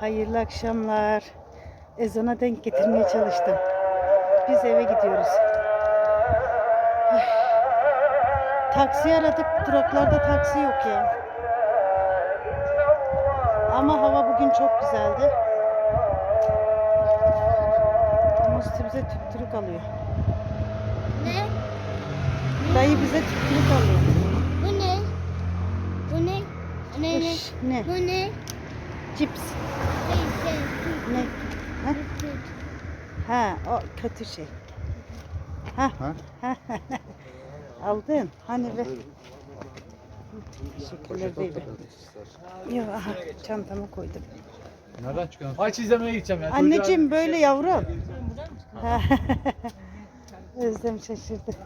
Hayırlı akşamlar. Ezana denk getirmeye çalıştım. Biz eve gidiyoruz. Ay. Taksi aradık. Duraklarda taksi yok ya. Ama hava bugün çok güzeldi. Musti bize tüttürük alıyor. Ne? Dayı bize tüttürük alıyor. Bu ne? Bu ne? Ne? ne? Üş, ne? Bu ne? Cips. Şey, şey, Ne? Ha? Ha, o kötü şey. Ha. Ha? Aldın. Hani be. Teşekkürler baby. Yok aha çantama koydum. Nereden çıkıyorsun? Maç izlemeye gideceğim ya. Anneciğim böyle yavrum. Özlem şaşırdı.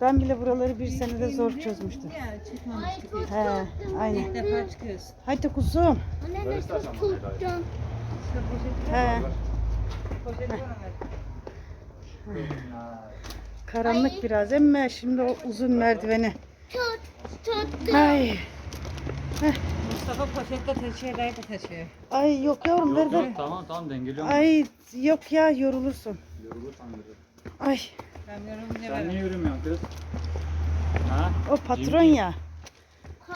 Ben bile buraları bir senede zor çözmüştüm. He, aynen. defa çıkıyoruz. Haydi kuzum. Anne. He. Karanlık biraz ama şimdi o uzun merdiveni. Ay. Mustafa poşette taşıyor, Ray da taşıyor. Ay yok yavrum ver ver. Tamam tamam dengeliyorum. Ay yok ya yorulursun. Yorulursan veririm. Ay Ne Sen niye yürümüyorsun kız? Ha? o patron ya.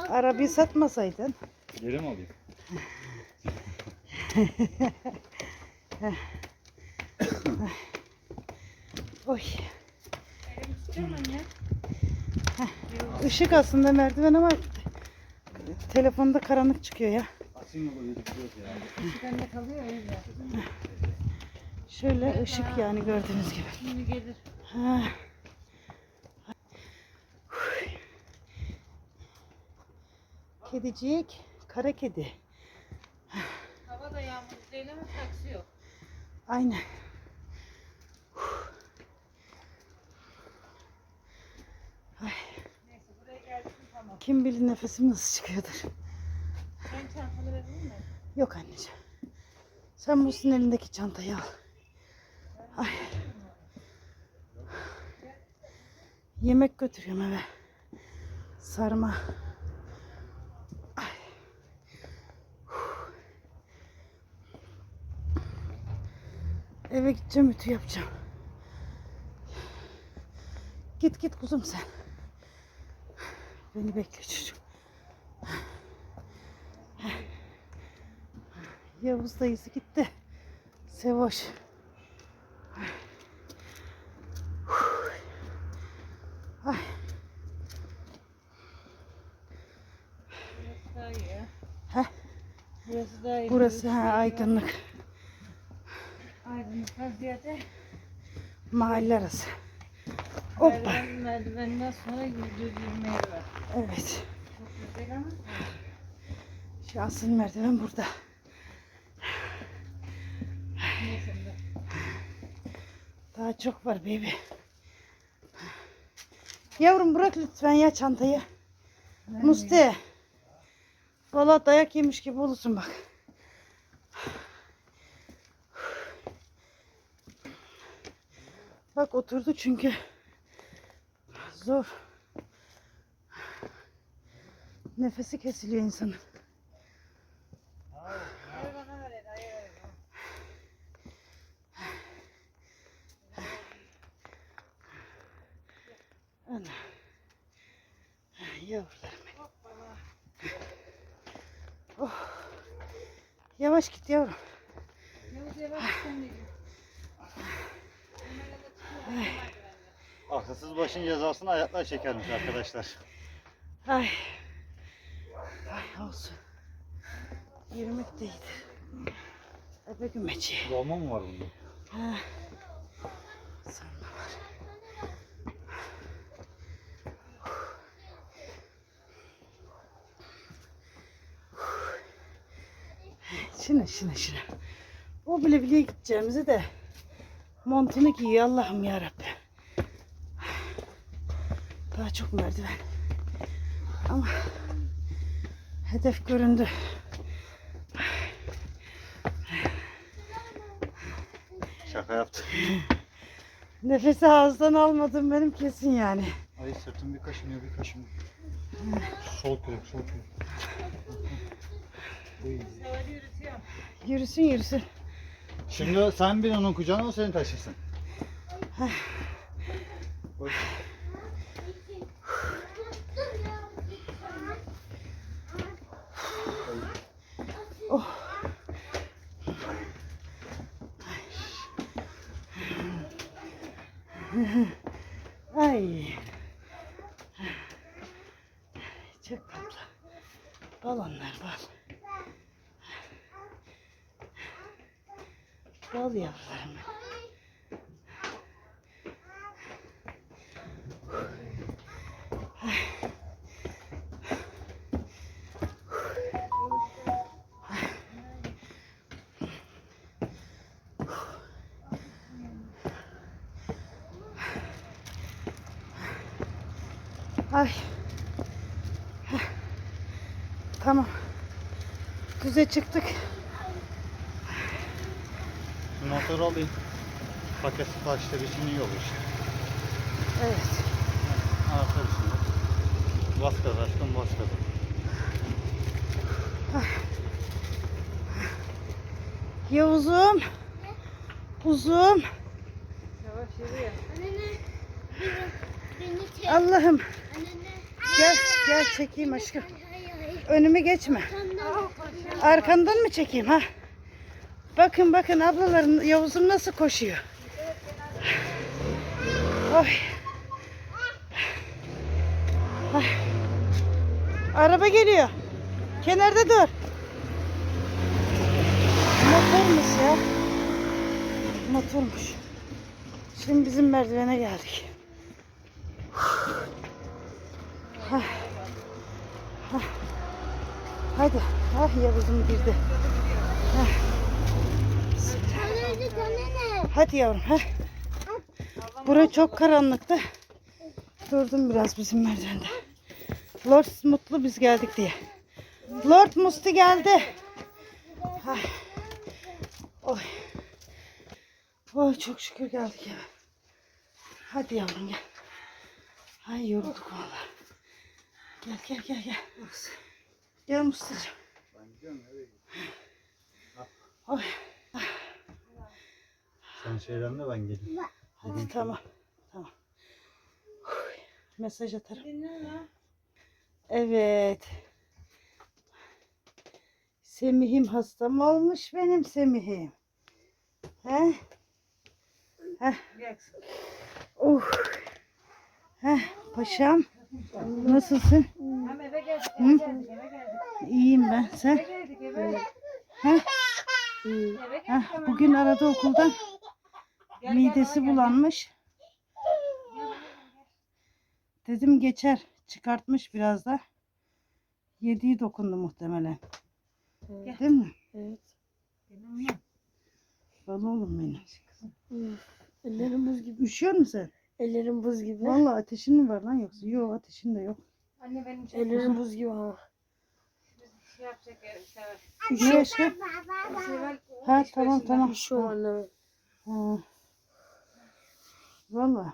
Arabayı satmasaydın. Geri mi alayım? Oy. Işık aslında merdiven ama telefonda karanlık çıkıyor ya. Bende kalıyor öyle. Şöyle ışık yani gördüğünüz gibi. Şimdi gelir. Ha. Kedicik, kara kedi. Hava da yağmurlu değil ama taksi yok. Aynen. Neyse buraya geldim tamam. Kim bilir nefesim nasıl çıkıyordur. Sen çantanı verir mi? Yok anneciğim. Sen Muhsin'in elindeki çantayı al. Ay. Yemek götürüyorum eve. Sarma. Ay. Eve gideceğim ütü yapacağım. Git git kuzum sen. Beni bekle çocuğum. Yavuz dayısı gitti. Sevoş. Ay, Burası daha iyi ya. Heh. Burası daha iyi. burası ha, aydınlık. Aydınlıktan ziyade Mahalle arası. Hoppa. merdiven, merdivenden sonra düz yürümeye var. Evet. Çok güzel ama Şu asıl merdiven burada. Daha çok var baby. Yavrum bırak lütfen ya çantayı. Musti. Valla dayak yemiş gibi olursun bak. Bak oturdu çünkü. Zor. Nefesi kesiliyor insanın. Ver bana ver, el, ayı ver. Ana. Yavrularım benim. Oh. Yavaş git yavrum. Yavuz yavaş sen de git. Başın cezasını ayaklar çekermiş arkadaşlar. Ay. Ay olsun. Yürümek de iyidir. Ebe gümeci. Dolma mı var bunda? Ha. Sarma var. Şuna şuna şuna. O bile bile gideceğimizi de montunu giyiyor Allah'ım ya Daha çok merdiven. Ama hedef göründü. Şaka yaptım. Nefesi ağızdan almadım benim kesin yani. Ay sırtım bir kaşınıyor bir kaşınıyor. Sol kürek sol kürek. Yürüsün yürüsün. Şimdi sen bin onun kucağına o seni taşısın. Koy. Ay. Çok tatlı. Balonlar bal. Bal yavrularım. Ay. Heh. Tamam. Düze çıktık. Motoru alayım. Paket taşları için iyi olur işte. Evet. Anahtar içinde. Bas gaza aşkım bas gaza. Yavuzum. Kuzum. Yavaş yürü ya. Anne. Beni çek. Allah'ım. Anne. Gel gel çekeyim aşkım. Hayır hayır. Önüme geçme. Arkandan mı çekeyim ha? Bakın bakın ablaların Yavuz'um nasıl koşuyor. Oy. Ay. Araba geliyor. Kenarda dur. Motormuş ya. Motormuş. Şimdi bizim merdivene geldik. Hah. Hah. Hadi. Ah Yavuz'um girdi. Anne. Hadi yavrum. Heh. Bura çok karanlıktı. Durdum biraz bizim merdivende. Lord mutlu biz geldik diye. Lord Musti geldi. Ay. Oy. Oy çok şükür geldik eve. Hadi yavrum gel. Ay yorulduk vallahi. Gel gel gel gel. Gel Musti'cim. Oy. Sen şeylerle ben geleyim. Hadi tamam. Tamam. Mesaj atarım. Evet. Semih'im hastam olmuş benim Semih'im. He? Gel. Uh. He, paşam. Nasılsın? Hem eve geldik. Hı? Eve geldik. Eve geldik. İyiyim ben. Eve Sen? geldik. Eve. Geldik. Heh, bugün aradı okuldan. Midesi bulanmış. Dedim geçer. Çıkartmış biraz da. Yediği dokundu muhtemelen. Gel. Değil mi? Evet. Benim ya. Bal oğlum benim. Ellerim buz gibi. Üşüyor musun sen? Ellerim buz gibi. Vallahi ateşin mi var lan yoksa? Yok ateşin de yok. Anne benim çok Ellerim buz gibi ha. şey yapacak ya. Seval. Ne? Seval. Ha tamam tamam. Üşüyorum anneme. Ha. Vallahi.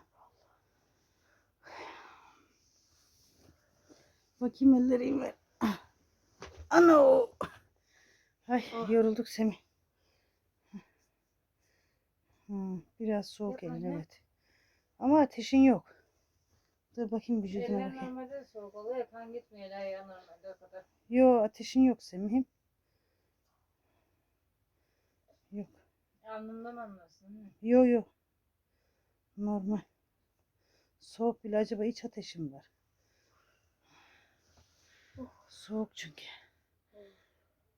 Bakayım ellerimi ver. Ana o. Ay yorulduk Semih. Biraz soğuk elin anne. evet. Ama ateşin yok. Dur bakayım vücuduna Eller bakayım. normalde de soğuk oluyor. Kan gitmiyor ya normalde o kadar. Yo ateşin yok Semih'im. Yok. Alnımdan anlarsın. Yo yo. Normal. Soğuk bile acaba iç ateşim var. Soğuk çünkü.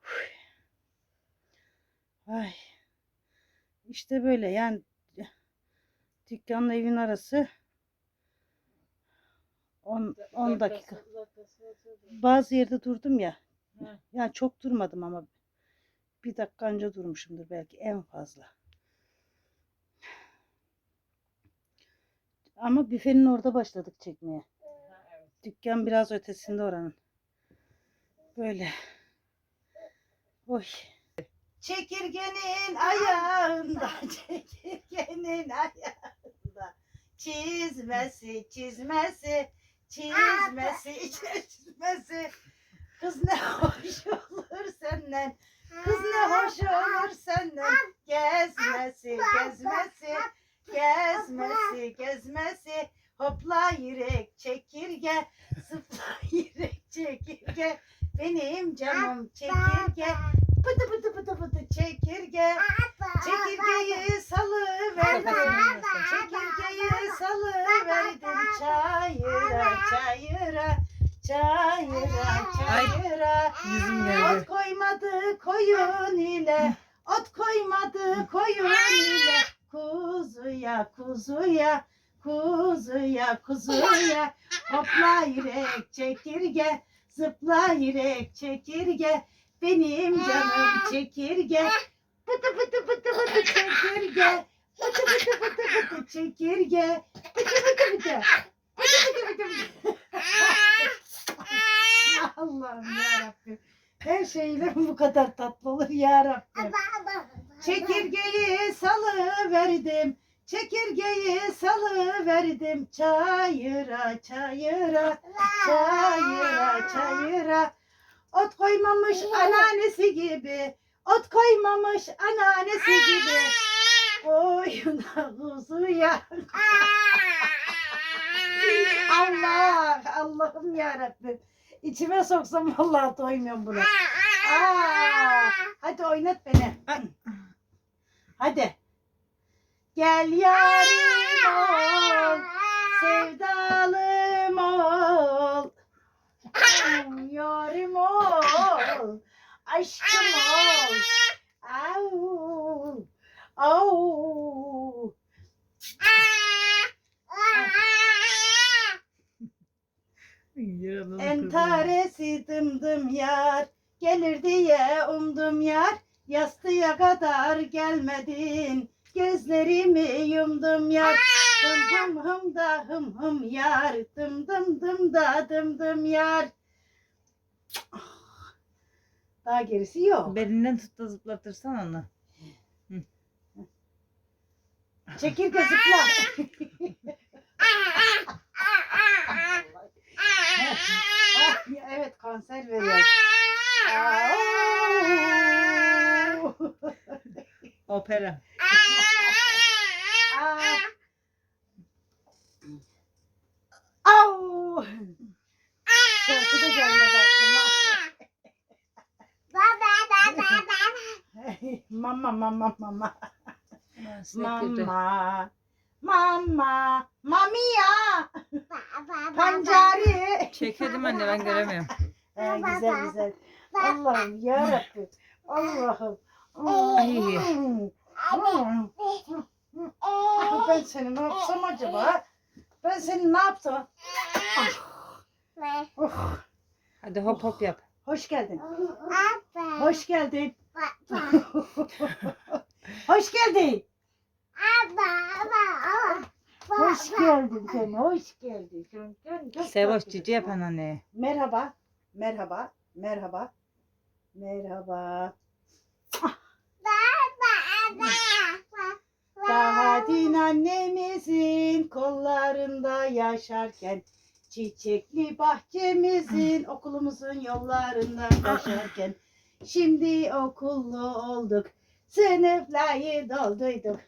Huy. Ay. İşte böyle yani dükkanla evin arası 10 10 dakika. Bazı yerde durdum ya. He. Yani çok durmadım ama bir dakika önce durmuşumdur belki en fazla. Ama büfenin orada başladık çekmeye. Dükkan biraz ötesinde oranın. Böyle. Oy. Çekirgenin ayağında, çekirgenin ayağında. Çizmesi, çizmesi, çizmesi, çizmesi. Kız ne hoş olur senden. Kız ne hoş olur senden. Gezmesi, gezmesi, gezmesi, gezmesi. Hopla yürek çekirge, zıpla yürek çekirge. Benim canım çekirge. Pıtı pıtı pıtı pıtı çekirge. Çekirgeyi salıverdim. Çekirgeyi salıverdim çayıra çayıra. Çayıra çayıra. Yüzüm Ot koymadı koyun ile. Ot koymadı koyun ile. Kuzuya kuzuya. Kuzuya kuzuya. Hopla yürek çekirge. Zıpla yürek çekirge. Benim canım çekirge. Pıtı pıtı pıtı pıtı çekirge. Pıtı pıtı pıtı pıtı çekirge. Pıtı pıtı pıtı. Pıtı pıtı pıtı pıtı. Allah'ım yarabbim. Her şeyle bu kadar tatlı olur yarabbim. Çekirgeyi salıverdim. Çekirgeyi salıverdim. Çayıra çayıra. Çayıra çayıra. Ot koymamış anneannesi gibi. Ot koymamış anneannesi gibi. Koyuna kuzuya. Allah Allah'ım yarabbim. İçime soksam vallahi doymuyorum buna. Aa, hadi oynat beni. Hadi. Gel yarim ol, sevdalım ol. Yarim ol, aşkım ol. Au, au. Entaresi dımdım yar, gelir diye umdum yar. Yastığa kadar gelmedin, gözlerimi yumdum yar. Hım hım da hım hım yar, dım dım dım da dım dım yar. Daha gerisi yok. Belinden tut da zıplatırsan onu. Çekirge zıpla. Evet konser veriyor. Opera. Aa. Au. Şarkı da gelmedi aklıma. mama mama mama. Mama. Mama. Mamiya. Pancari. Çekiyordum anne ben göremiyorum. Ee, güzel güzel. Allah'ım yarabbim. Allah'ım. Ay. Ah, Ben seni ne yapsam acaba? Ben seni ne yapsam? Oh, Hadi hop hop yap. hoş geldin. Hoş geldin. Hoş geldin. Hoş geldin sen. Hoş geldin. Sen, sen çok Sevoş tatlısın. cici yapan anne. Merhaba. Merhaba. Merhaba. Merhaba. Daha dün annemizin kollarında yaşarken Çiçekli bahçemizin okulumuzun yollarında koşarken. Şimdi okullu olduk sınıfları dolduyduk.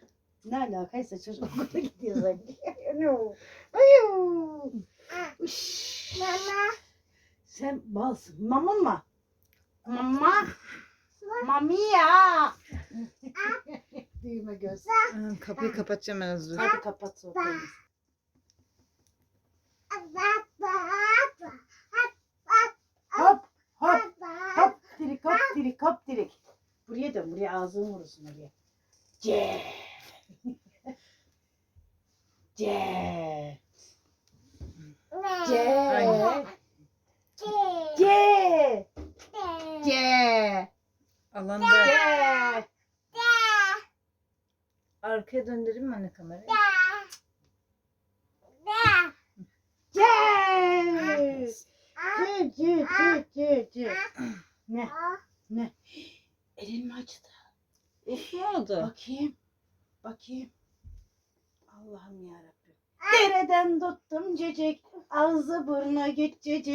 Ne alakaysa çocuk okula gidiyor sanki. Uş. Sen balsın. Mama mı? Mama. Mami ya Düğme göz Kapıyı kapatacağım ben az. Hadi kapat Hop hop hop dirik hop dirik hop dirik. Buraya dön buraya ağzını vurursun oraya. C. C. C. Aynen. C. C. Alanda. C. Arkaya döndüreyim mi anne kamerayı? C. C. C. C. C. C. Ne? Ne? Elin mi acıdı? Uf ne oldu? Bakayım. Bakayım. Allah'ım yarabbim. Dereden tuttum cicik. Ağzı burnu gidecek.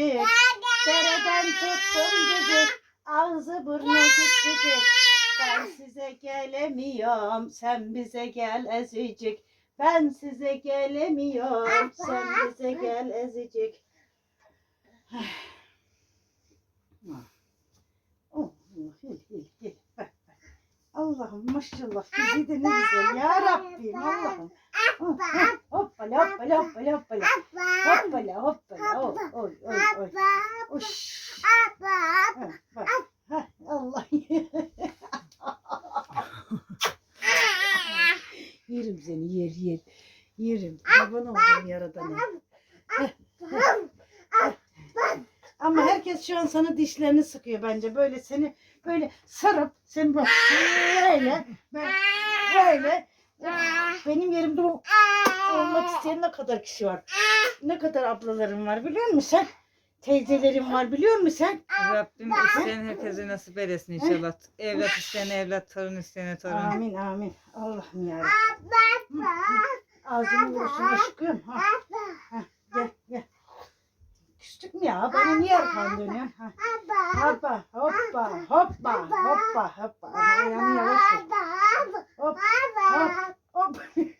Dereden tuttum cicik. Ağzı burnu gidecek. Ben size gelemiyorum. Sen bize gel ezicik. Ben size gelemiyorum. Sen bize gel ezicik. Oh, hil. Bak, bak. Allah'ım maşallah bizi de ne güzel ya Rabbim Allah'ım. Oh, oh, Hoppala hoppala hoppala hoppala. Hoppala hoppala. Oy oy oy oy. Uş. Ha, Allah. yerim seni yer yer. Yerim. Kurban oldum yaradana. Ama herkes şu an sana dişlerini sıkıyor bence. Böyle seni böyle sarıp seni böyle böyle böyle, benim yerimde ol- olmak isteyen ne kadar kişi var? Ne kadar ablalarım var biliyor musun sen? Teyzelerim var biliyor musun sen? Rabbim isteyen herkese nasip eylesin inşallah. Evlat isteyen evlat, torun isteyene torun. Amin amin. Allah'ım ya. Ağzını vuruşuna şıkıyorum. Ha. Ha, gel gel. Küstük mü ya? Bana niye arkan dönüyorsun? Ha. Hoppa hoppa hoppa hoppa hoppa. Ama ayağını yavaş vur. Hop hop hop.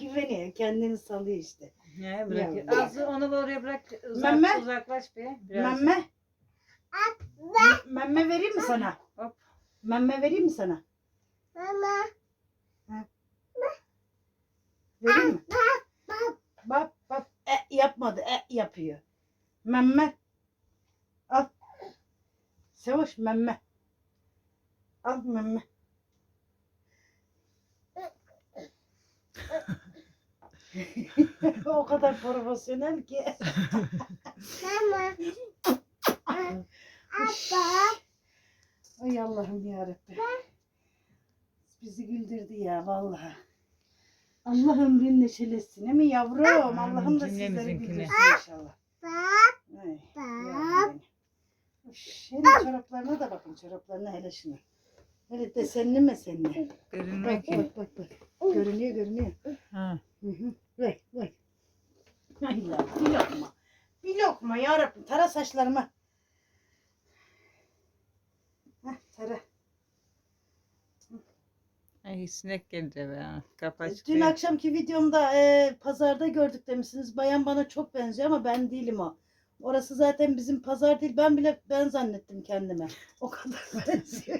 Güveniyor. Kendini salıyor işte. Ne bırak. Ya. Azı onu da oraya bırak. Uzak, Memme? uzaklaş bir. Biraz. Memme. Memme vereyim mi sana? Hop. Memme vereyim mi sana? Vereyim mi? Bak bak e, yapmadı e yapıyor. Memme. Al. Savaş memme. Al memme. o kadar profesyonel ki. Ay Allah'ım yarabbim. Bizi güldürdü ya vallahi. Allah'ım gün neşelesin değil mi yavrum? Allah'ım da sizleri güldürsün inşallah. Ay, yavrum benim. Uş, Hele çoraplarına da bakın çoraplarına hele şuna. Hele desenli mesenli. Görünmüyor Bak ki. bak bak bak. Görünüyor görünüyor. Ha. Hı hı. Bak bak. Ay ya bir lokma. Bir lokma yarabbim. Tara saçlarıma. Heh, tara. Ay sinek geldi be. Kapı açık. Dün akşamki videomda e, pazarda gördük demişsiniz. Bayan bana çok benziyor ama ben değilim o. Orası zaten bizim pazar değil. Ben bile ben zannettim kendime. O kadar benziyor.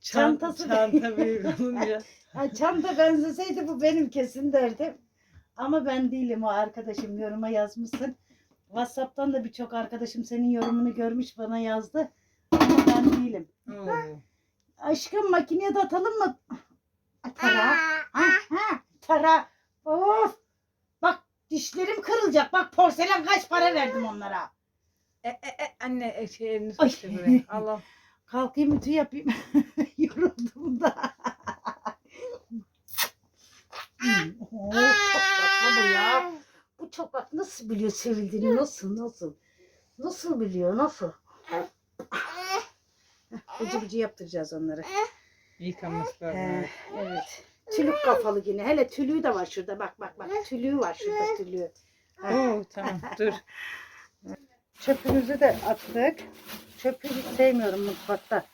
Çant- çantası- Çanta büyük olunca. Ha, çanta benzeseydi bu benim kesin derdim. Ama ben değilim o arkadaşım yoruma yazmışsın. Whatsapp'tan da birçok arkadaşım senin yorumunu görmüş bana yazdı. Ama ben değilim. Oo. Aşkım makineye de atalım mı? Tara. Ha, ha, tara. Of. Bak dişlerim kırılacak. Bak porselen kaç para verdim onlara. E, e, e, anne e, şey elini. Allah. Kalkayım ütü yapayım. Yoruldum da. Hmm, oh, bu ya. Bu çok bak nasıl biliyor sevildiğini nasıl nasıl. Nasıl biliyor nasıl. Bıcı bıcı yaptıracağız onları. Yıkaması lazım. He, evet. Tülük kafalı yine. Hele tülüğü de var şurada. Bak bak bak. Tülüğü var şurada tülüğü. Oo, tamam dur. Çöpümüzü de attık. Çöpü hiç sevmiyorum mutfakta.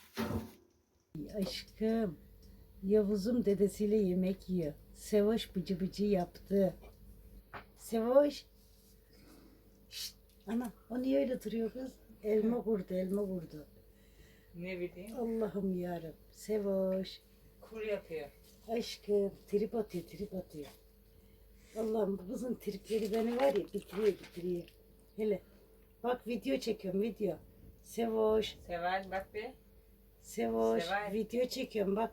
Aşkım. Yavuz'um dedesiyle yemek yiyor. Sevoş bıcı bıcı yaptı. Sevoş. Şşt, ana o niye öyle duruyor kız? Elma vurdu elma vurdu. Ne bileyim. Allah'ım yarabbim. Sevoş. Kur yapıyor. Aşkım trip atıyor trip atıyor. Allah'ım bu kızın tripleri beni var ya bitiriyor bitiriyor. Hele bak video çekiyorum video. Sevoş, Seval bak bir. Sevoş Seval. video çekiyorum bak.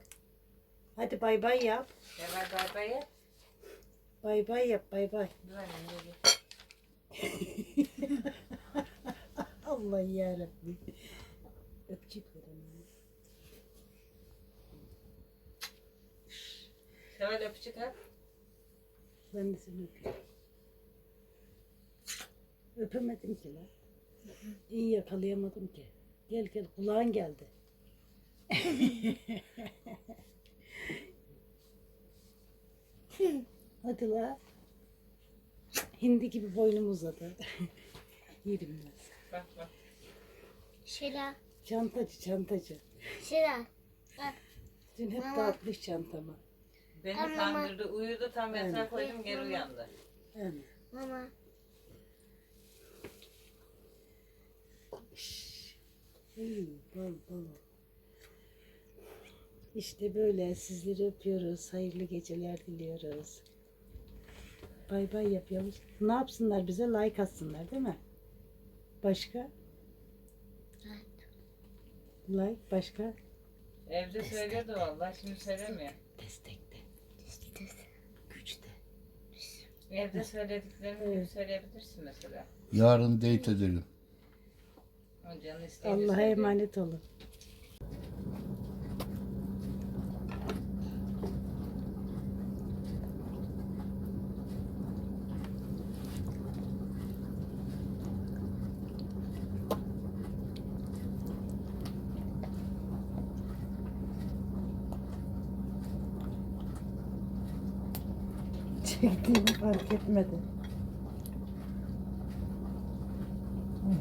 Hadi bay bay yap. Seval bay bay yap. Bay bay yap bay bay. Allah yarabbim. Öpücük verin. Seval öpücük at. Ben de seni öpüyorum. Öpemedim ki lan. İyi yakalayamadım ki. Gel gel kulağın geldi. Hadi la. Hindi gibi boynum uzadı. Yerim ben. Bak bak. Şira. Çantacı çantacı. Şira. Bak. Dün hep Mama. dağıtmış çantamı. Beni Ama- kandırdı. Uyudu tam yatağa Evet. koydum geri uyandı. Yani. Mama. İyi, bol bol. İşte böyle sizleri öpüyoruz. Hayırlı geceler diliyoruz. Bay bay yapıyoruz. Ne yapsınlar bize? Like atsınlar değil mi? Başka? Like başka? Evde söylüyordu vallahi şimdi söylemiyor. Destekte. Güçte. Evde söylediklerini Evet. söyleyebilirsin mesela. Yarın date edelim. O canı isteyince Allah'a emanet olun.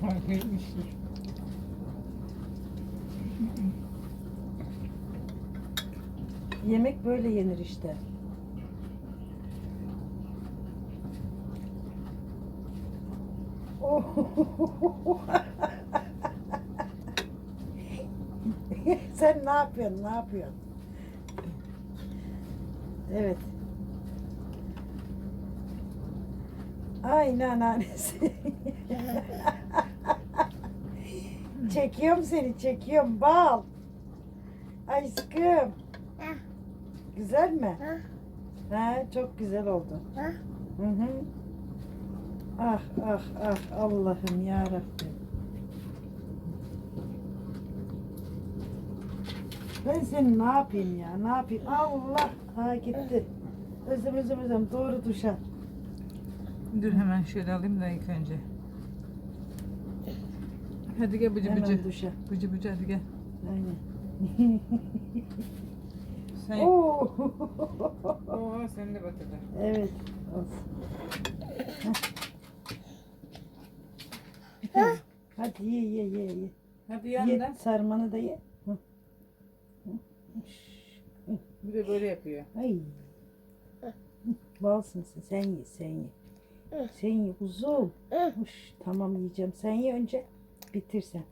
Fark etmedi. Yemek böyle yenir işte. Oh. Sen ne yapıyorsun? Ne yapıyorsun? Evet. Ay anneannesi. çekiyorum seni, çekiyorum. Bal. Aşkım. Güzel mi? Ha, çok güzel oldu. Hı hı. Ah ah ah Allah'ım ya Rabbim. Ben seni ne yapayım ya? Ne yapayım? Allah! Ha gitti. Özüm özüm özüm. Doğru duşa. Dur hemen şöyle alayım da ilk önce. Hadi gel bıcı Hemen bıcı. duşa. Bıcı bıcı hadi gel. Aynen. Sen... Oo. Oo sen de batırdın. evet. Olsun. Heh. Hadi ye ye ye ye. Hadi Ye yandan. sarmanı da ye. Hı. Bir de böyle yapıyor. Ay. Balsın sen. Sen ye, sen ye. Sen ye kuzum. Uş, tamam yiyeceğim. Sen ye önce. Bitirsen.